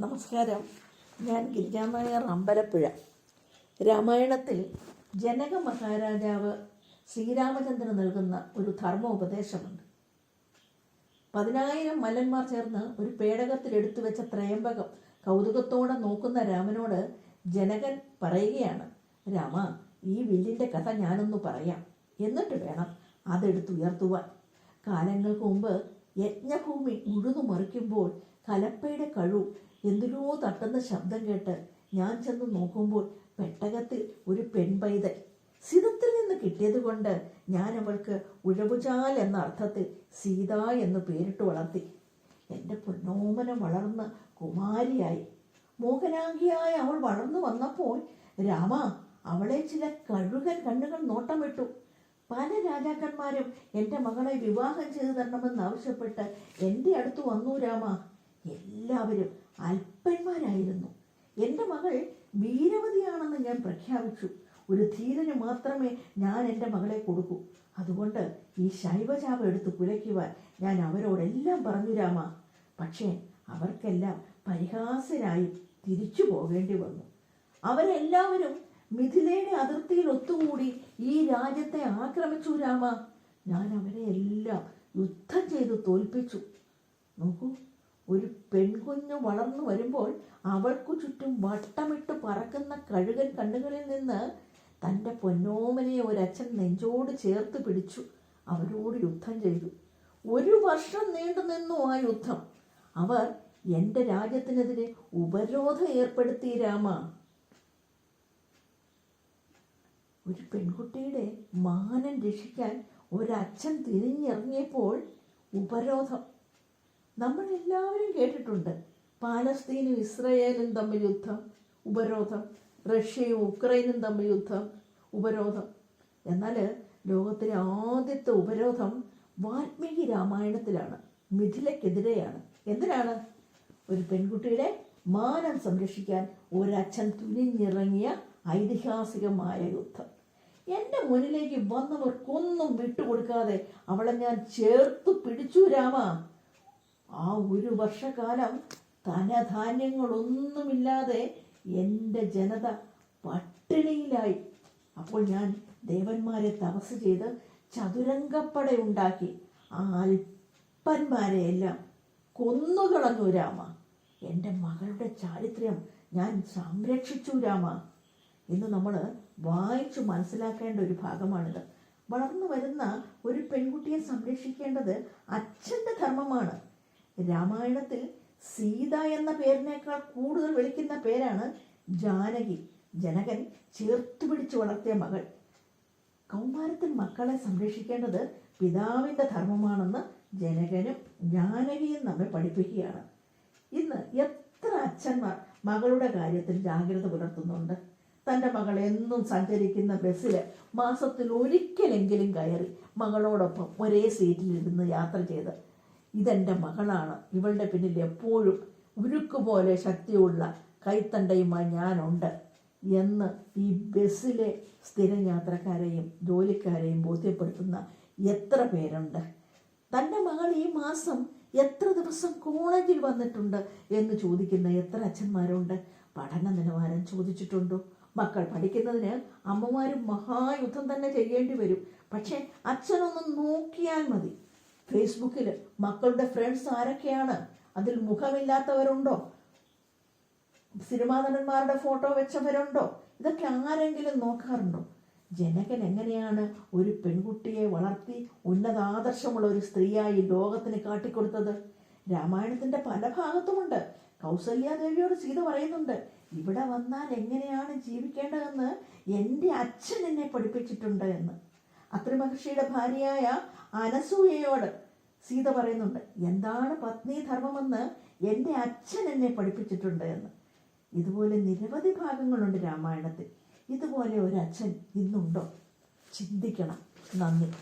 നമസ്കാരം. ഞാൻ ഗിരിജാനായർ അമ്പലപ്പുഴ രാമായണത്തിൽ ജനക മഹാരാജാവ് ശ്രീരാമചന്ദ്രൻ നൽകുന്ന ഒരു ധർമ്മോപദേശമുണ്ട്. പതിനായിരം മലന്മാർ ചേർന്ന് ഒരു പേടകത്തിൽ എടുത്തു വെച്ച ത്രയംബകം കൗതുകത്തോടെ നോക്കുന്ന രാമനോട് ജനകൻ പറയുകയാണ് രാമ ഈ വില്ലിന്റെ കഥ ഞാനൊന്ന് പറയാം. എന്നിട്ട് വേണം അതെടുത്തുയർത്തുവാൻ. കാലങ്ങൾക്ക് മുമ്പ് യജ്ഞഭൂമി ഉഴുതു മറിക്കുമ്പോൾ കലപ്പയുടെ കഴു എന്തിനോ തട്ടുന്ന ശബ്ദം കേട്ട് ഞാൻ ചെന്ന് നോക്കുമ്പോൾ പെട്ടകത്തിൽ ഒരു പെൺപൈതൽ. സിതത്തിൽ നിന്ന് കിട്ടിയത് കൊണ്ട് ഞാൻ അവൾക്ക് ഉഴവുചാൽ എന്ന അർത്ഥത്തിൽ സീത എന്ന് പേരിട്ട് വളർത്തി. എന്റെ പൊന്നോമനം വളർന്ന് കുമാരിയായി. മോഹനാംഗിയായി അവൾ വളർന്നു വന്നപ്പോൾ രാമ അവളെ ചില കഴുകൻ കണ്ണുകൾ നോട്ടം വിട്ടു പല രാജാക്കന്മാരും എന്റെ മകളെ വിവാഹം ചെയ്തു തരണമെന്ന് ആവശ്യപ്പെട്ട് എന്റെ അടുത്ത് വന്നു രാമ. എല്ലാവരും അല്പന്മാരായിരുന്നു. എന്റെ മകൾ വീരവതിയാണെന്ന് ഞാൻ പ്രഖ്യാപിച്ചു. ഒരു ധീരന് മാത്രമേ ഞാൻ എന്റെ മകളെ കൊടുക്കൂ. അതുകൊണ്ട് ഈ ശൈവചാപം എടുത്ത് കുലയ്ക്കുവാൻ ഞാൻ അവരോടെല്ലാം പറഞ്ഞു രാമ. പക്ഷേ അവർക്കെല്ലാം പരിഹാസരായി തിരിച്ചു പോകേണ്ടി വന്നു. അവരെല്ലാവരും മിഥിലയുടെ അതിർത്തിയിൽ ഒത്തുകൂടി ഈ രാജ്യത്തെ ആക്രമിച്ചു രാമ. ഞാൻ അവരെ എല്ലാം യുദ്ധം ചെയ്ത് തോൽപ്പിച്ചു. നോക്കൂ ഒരു പെൺകുഞ്ഞ് വളർന്നു വരുമ്പോൾ അവൾക്കു ചുറ്റും വട്ടമിട്ട് പറക്കുന്ന കഴുകൻ കണ്ണുകളിൽ നിന്ന് തന്റെ പൊന്നോമനെ ഒരച്ഛൻ നെഞ്ചോട് ചേർത്ത് പിടിച്ചു. അവരോട് യുദ്ധം ചെയ്തു. ഒരു വർഷം നീണ്ടു നിന്നു ആ യുദ്ധം. അവർ എന്റെ രാജ്യത്തിനെതിരെ ഉപരോധം ഏർപ്പെടുത്തി രാമ. ഒരു പെൺകുട്ടിയുടെ മാനം രക്ഷിക്കാൻ ഒരച്ഛൻ തിരിഞ്ഞിറങ്ങിയപ്പോൾ ഉപരോധം. നമ്മൾ എല്ലാവരും കേട്ടിട്ടുണ്ട് പാലസ്തീനും ഇസ്രയേലും തമ്മിൽ യുദ്ധം ഉപരോധം റഷ്യയും ഉക്രൈനും തമ്മിൽ യുദ്ധം ഉപരോധം. എന്നാൽ ലോകത്തിലെ ആദ്യത്തെ ഉപരോധം വാൽമീകി രാമായണത്തിലാണ് മിഥിലക്കെതിരെയാണ് എന്തിനാണ്? ഒരു പെൺകുട്ടിയുടെ മാനം സംരക്ഷിക്കാൻ ഒരച്ഛൻ തുനിഞ്ഞിറങ്ങിയ ഐതിഹാസികമായ യുദ്ധം. എന്റെ മുന്നിലേക്ക് വന്നവർക്കൊന്നും വിട്ടുകൊടുക്കാതെ അവളെ ഞാൻ ചേർത്ത് പിടിച്ചു രാമ. ആ ഒരു വർഷക്കാലം ധനധാന്യങ്ങളൊന്നുമില്ലാതെ എന്റെ ജനത പട്ടിണിയിലായി. അപ്പോൾ ഞാൻ ദേവന്മാരെ തപസ് ചെയ്ത് ചതുരംഗപ്പട ഉണ്ടാക്കി. ആ അല്പന്മാരെയെല്ലാം കൊന്നുകളഞ്ഞു രാമ. എന്റെ മകളുടെ ചാരിത്രം ഞാൻ സംരക്ഷിച്ചു രാമ. ഇന്ന് നമ്മൾ വായിച്ചു മനസ്സിലാക്കേണ്ട ഒരു ഭാഗമാണിത്. വളർന്നു വരുന്ന ഒരു പെൺകുട്ടിയെ സംരക്ഷിക്കേണ്ടത് അച്ഛന്റെ ധർമ്മമാണ്. രാമായണത്തിൽ സീത എന്ന പേരിനേക്കാൾ കൂടുതൽ വിളിക്കുന്ന പേരാണ് ജാനകി. ജനകൻ ചേർത്തു പിടിച്ചു വളർത്തിയ മകൾ. കൗമാരത്തിൽ മക്കളെ സംരക്ഷിക്കേണ്ടത് പിതാവിന്റെ ധർമ്മമാണെന്ന് ജനകനും ജാനകിയും നമ്മെ പഠിപ്പിക്കുകയാണ്. ഇന്ന് എത്ര അച്ഛന്മാർ മകളുടെ കാര്യത്തിൽ ജാഗ്രത പുലർത്തുന്നുണ്ട്? തന്റെ മകൾ എന്നും സഞ്ചരിക്കുന്ന ബസ്സിൽ മാസത്തിൽ ഒരിക്കലെങ്കിലും കയറി മകളോടൊപ്പം ഒരേ സീറ്റിലിരുന്ന് യാത്ര ചെയ്ത്. ഇതെന്റെ മകളാണ്. ഇവളുടെ പിന്നിൽ എപ്പോഴും ഉരുക്കുപോലെ ശക്തിയുള്ള കൈത്തണ്ടയുമായി ഞാനുണ്ട് എന്ന് ഈ ബസ്സിലെ സ്ഥിരം യാത്രക്കാരെയും ജോലിക്കാരെയും ബോധ്യപ്പെടുത്തുന്ന എത്ര പേരുണ്ട്? തന്റെ മകൾ ഈ മാസം എത്ര ദിവസം കോളേജിൽ വന്നിട്ടുണ്ട് എന്ന് ചോദിക്കുന്ന എത്ര അച്ഛന്മാരുണ്ട്? പഠന നിലവാരം ചോദിച്ചിട്ടുണ്ടോ? മക്കൾ പഠിക്കുന്നതിന് അമ്മമാരും മഹായുദ്ധം തന്നെ ചെയ്യേണ്ടി വരും. പക്ഷെ അച്ഛനൊന്ന് നോക്കിയാൽ മതി. ഫേസ്ബുക്കിൽ മക്കളുടെ ഫ്രണ്ട്സ് ആരൊക്കെയാണ്? അതിൽ മുഖമില്ലാത്തവരുണ്ടോ? Cinema നടന്മാരുടെ photo വെച്ചവരുണ്ടോ? ഇതൊക്കെ ആരെങ്കിലും നോക്കാറുണ്ടോ? ജനകൻ എങ്ങനെയാണ് ഒരു പെൺകുട്ടിയെ വളർത്തി ഉന്നത ആദർശമുള്ള ഒരു സ്ത്രീയായി ലോകത്തിന് കാട്ടിക്കൊടുത്തത്? രാമായണത്തിന്റെ പല ഭാഗത്തുമുണ്ട്. കൗസല്യാദേവിയോട് സീത പറയുന്നുണ്ട് ഇവിടെ വന്നാൽ എങ്ങനെയാണ് ജീവിക്കേണ്ടതെന്ന് എന്റെ അച്ഛൻ എന്നെ പഠിപ്പിച്ചിട്ടുണ്ട് എന്ന്. അത്രി മഹർഷിയുടെ ഭാര്യയായ അനസൂയയോട് സീത പറയുന്നുണ്ട് എന്താണ് പത്നി ധർമ്മമെന്ന് എന്റെ അച്ഛൻ എന്നെ പഠിപ്പിച്ചിട്ടുണ്ട് എന്ന്. ഇതുപോലെ നിരവധി ഭാഗങ്ങളുണ്ട് രാമായണത്തിൽ. ഇതുപോലെ ഒരു അച്ഛൻ ഇന്നുണ്ടോ? ചിന്തിക്കണം. നന്ദി.